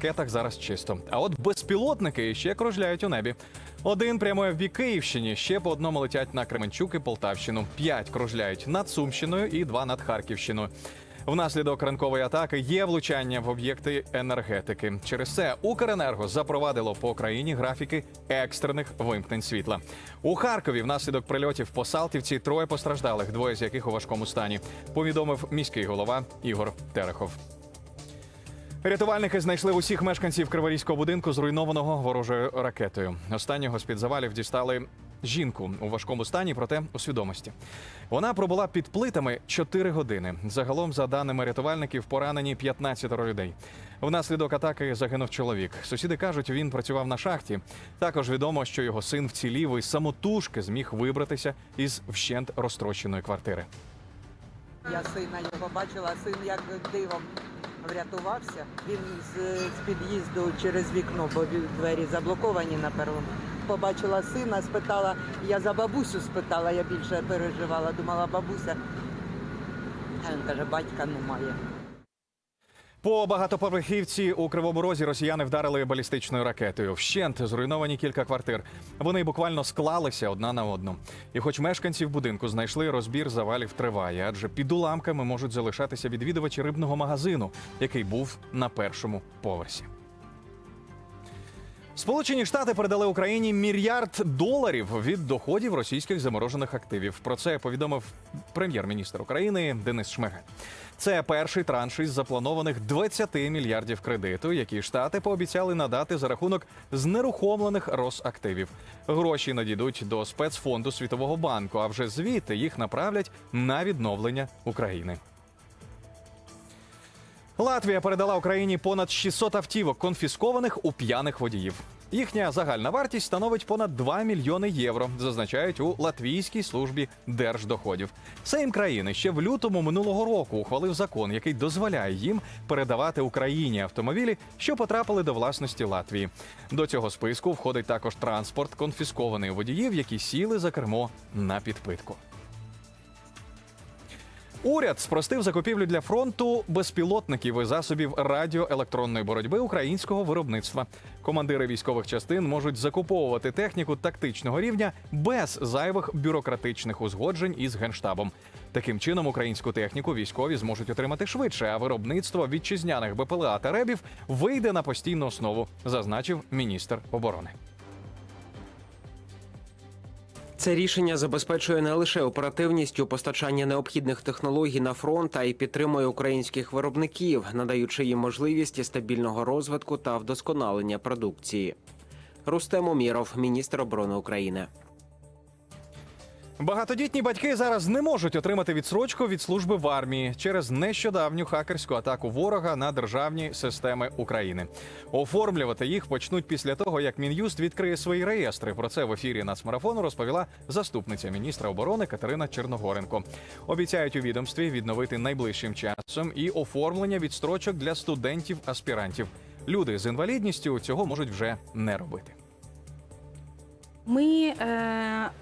ракетах зараз чисто. А от безпілотники ще кружляють у небі. Один прямує в бік Київщині, ще по одному летять на Кременчук і Полтавщину. П'ять кружляють над Сумщиною і два над Харківщиною. Внаслідок ранкової атаки є влучання в об'єкти енергетики. Через це Укренерго запровадило по країні графіки екстрених вимкнень світла. У Харкові внаслідок прильотів по Салтівці троє постраждалих, двоє з яких у важкому стані. Повідомив міський голова Ігор Терехов. Рятувальники знайшли усіх мешканців криворізького будинку, зруйнованого ворожою ракетою. Останнього з під завалів дістали жінку у важкому стані, проте у свідомості. Вона пробула під плитами 4 години. Загалом, за даними рятувальників, поранені 15 людей. Внаслідок атаки загинув чоловік. Сусіди кажуть, він працював на шахті. Також відомо, що його син вцілів і самотужки зміг вибратися із вщент розтрощеної квартири. Я сина його бачила, син як дивом врятувався. Він з, під'їзду через вікно, бо двері заблоковані на первому. Побачила сина, спитала, я за бабусю спитала, я більше переживала, думала бабуся. А він каже, батька немає. По багатоповерхівці у Кривому Розі росіяни вдарили балістичною ракетою. Вщент зруйновані кілька квартир. Вони буквально склалися одна на одну. І хоч мешканці будинку знайшли, розбір завалів триває, адже під уламками можуть залишатися відвідувачі рибного магазину, який був на першому поверсі. Сполучені Штати передали Україні мільярд доларів від доходів російських заморожених активів. Про це повідомив прем'єр-міністр України Денис Шмигаль. Це перший транш із запланованих 20 мільярдів кредиту, які штати пообіцяли надати за рахунок знерухомлених Росактивів. Гроші надійдуть до спецфонду Світового банку, а вже звідти їх направлять на відновлення України. Латвія передала Україні понад 600 автівок, конфіскованих у п'яних водіїв. Їхня загальна вартість становить понад 2 мільйони євро, зазначають у латвійській службі держдоходів. Сейм країни ще в лютому минулого року ухвалив закон, який дозволяє їм передавати Україні автомобілі, що потрапили до власності Латвії. До цього списку входить також транспорт, конфіскований у водіїв, які сіли за кермо на підпитку. Уряд спростив закупівлю для фронту безпілотників і засобів радіоелектронної боротьби українського виробництва. Командири військових частин можуть закуповувати техніку тактичного рівня без зайвих бюрократичних узгоджень із генштабом. Таким чином, українську техніку військові зможуть отримати швидше, а виробництво вітчизняних БПЛА та ребів вийде на постійну основу, зазначив міністр оборони. Це рішення забезпечує не лише оперативність у постачанні необхідних технологій на фронт, а й підтримує українських виробників, надаючи їм можливість стабільного розвитку та вдосконалення продукції. Рустем Уміров, міністр оборони України. Багатодітні батьки зараз не можуть отримати відсрочку від служби в армії через нещодавню хакерську атаку ворога на державні системи України. Оформлювати їх почнуть після того, як мін'юст відкриє свої реєстри. Про це в ефірі нацмарафону розповіла заступниця міністра оборони Катерина Черногоренко. Обіцяють у відомстві відновити найближчим часом і оформлення відстрочок для студентів-аспірантів. Люди з інвалідністю цього можуть вже не робити. Ми е,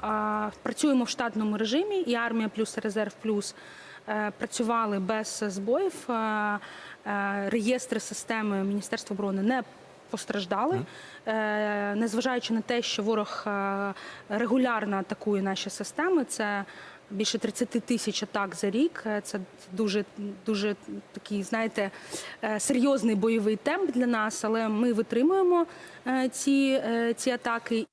а, працюємо в штатному режимі, і армія плюс резерв плюс е, працювали без збоїв. Е, е, реєстри системи Міністерства оборони не постраждали, е, незважаючи на те, що ворог е, регулярно атакує наші системи. Це Більше 30 тисяч атак за рік. Е, Це дуже дуже такий, знаєте, е, серйозний бойовий темп для нас, але ми витримуємо е, ці, е, ці атаки.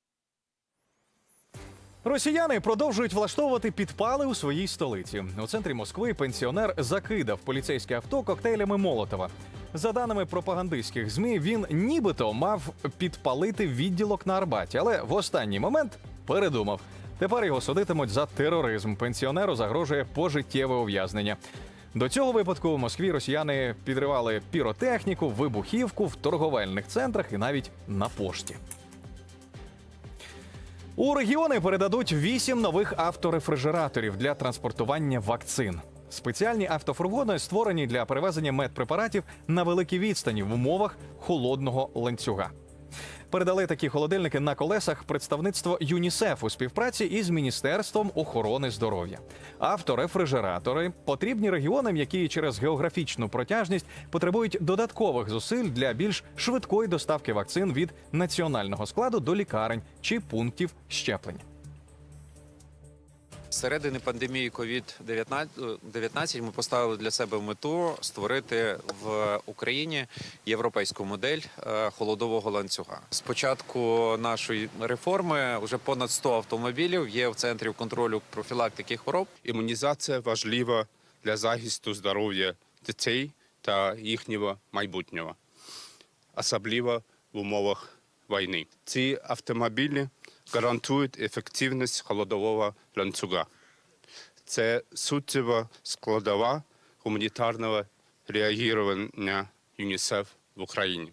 Росіяни продовжують влаштовувати підпали у своїй столиці. У центрі Москви пенсіонер закидав поліцейське авто коктейлями Молотова. За даними пропагандистських змі, він нібито мав підпалити відділок на Арбаті, але в останній момент передумав. Тепер його судитимуть за тероризм. Пенсіонеру загрожує пожиттєве ув'язнення. До цього випадку в Москві росіяни підривали піротехніку, вибухівку в торговельних центрах і навіть на пошті. У регіони передадуть вісім нових авторефрижераторів для транспортування вакцин. Спеціальні автофургони створені для перевезення медпрепаратів на великій відстані в умовах холодного ланцюга. Передали такі холодильники на колесах представництво ЮНІСЕФ у співпраці із Міністерством охорони здоров'я. Авторефрижератори потрібні регіонам, які через географічну протяжність потребують додаткових зусиль для більш швидкої доставки вакцин від національного складу до лікарень чи пунктів щеплення. Середини пандемії COVID-19 ми поставили для себе мету створити в Україні європейську модель е, холодового ланцюга. З початку нашої реформи вже понад 100 автомобілів є в центрі контролю профілактики хвороб. Імунізація важлива для захисту здоров'я дітей та їхнього майбутнього, особливо в умовах війни. Ці автомобілі гарантують ефективність холодового ланцюга. Це суттєва складова гуманітарного реагування ЮНІСЕФ в Україні.